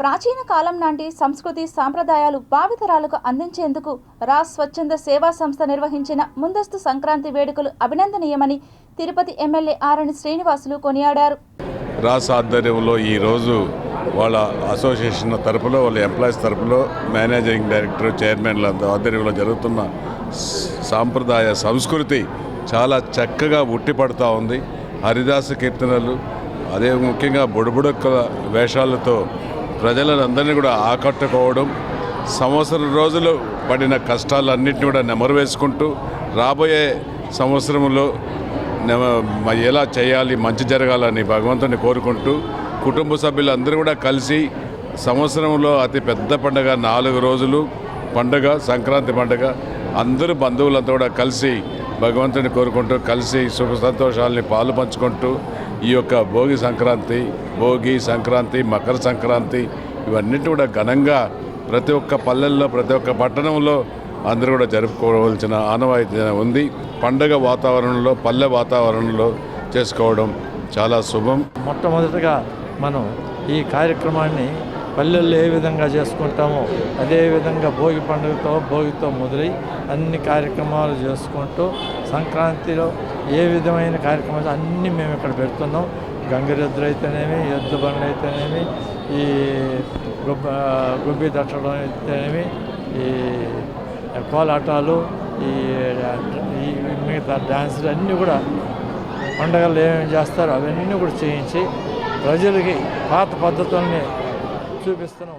ప్రాచీన కాలం నాటి సంస్కృతి సాంప్రదాయాలు భావితరాలకు అందించేందుకు రా స్వచ్ఛంద సేవా సంస్థ నిర్వహించిన ముందస్తు సంక్రాంతి వేడుకలు అభినందనీయమని తిరుపతి ఎమ్మెల్యే ఆరణి శ్రీనివాసులు కొనియాడారు. రాస్ ఆధ్వర్యంలో ఈరోజు వాళ్ళ అసోసియేషన్ తరపులో వాళ్ళ ఎంప్లాయీస్ తరపులో మేనేజింగ్ డైరెక్టర్ చైర్మన్ల ఆధ్వర్యంలో జరుగుతున్న సాంప్రదాయ సంస్కృతి చాలా చక్కగా ఉట్టిపడుతూ ఉంది. హరిదాస కీర్తనలు అదే ముఖ్యంగా బుడబుడక్కల వేషాలతో ప్రజలందరినీ కూడా ఆకట్టుకోవడం సంవత్సరం రోజులు పడిన కష్టాలన్నింటినీ కూడా నెమరు వేసుకుంటూ రాబోయే సంవత్సరంలో నెమ- ఎలా చేయాలి మంచి జరగాలని భగవంతుని కోరుకుంటూ కుటుంబ సభ్యులందరూ కూడా కలిసి సంవత్సరంలో అతి పెద్ద పండగ నాలుగు రోజులు పండగ సంక్రాంతి పండగ అందరూ బంధువులంతా కూడా కలిసి భగవంతుని కోరుకుంటూ కలిసి సుఖ సంతోషాలని పాలు పంచుకుంటూ ఈ యొక్క భోగి సంక్రాంతి భోగి సంక్రాంతి మకర సంక్రాంతి ఇవన్నిటి కూడా ఘనంగా ప్రతి ఒక్క పల్లెల్లో ప్రతి ఒక్క పట్టణంలో అందరూ కూడా జరుపుకోవాల్సిన ఆనవాయితీ ఉంది. పండగ వాతావరణంలో పల్లె వాతావరణంలో చేసుకోవడం చాలా శుభం. మొట్టమొదటిగా మనం ఈ కార్యక్రమాన్ని పల్లెల్లో ఏ విధంగా చేసుకుంటామో అదేవిధంగా భోగి పండుగతో భోగితో మొదలై అన్ని కార్యక్రమాలు చేసుకుంటూ సంక్రాంతిలో ఏ విధమైన కార్యక్రమాలు అన్నీ మేము ఇక్కడ పెడుతున్నాం. గంగిరెద్దులు అయితేనేమి ఎద్దు బండ్లు అయితేనేమి ఈ గుబ్బ గుబ్బి తట్టడం అయితేనేమి ఈ కోలాటాలు ఈ ఈ మిగతా డ్యాన్సులు అన్నీ కూడా పండగలు ఏమేమి చేస్తారో అవన్నీ కూడా చేయించి ప్రజలకి పాత పద్ధతుల్ని teve esse não. É.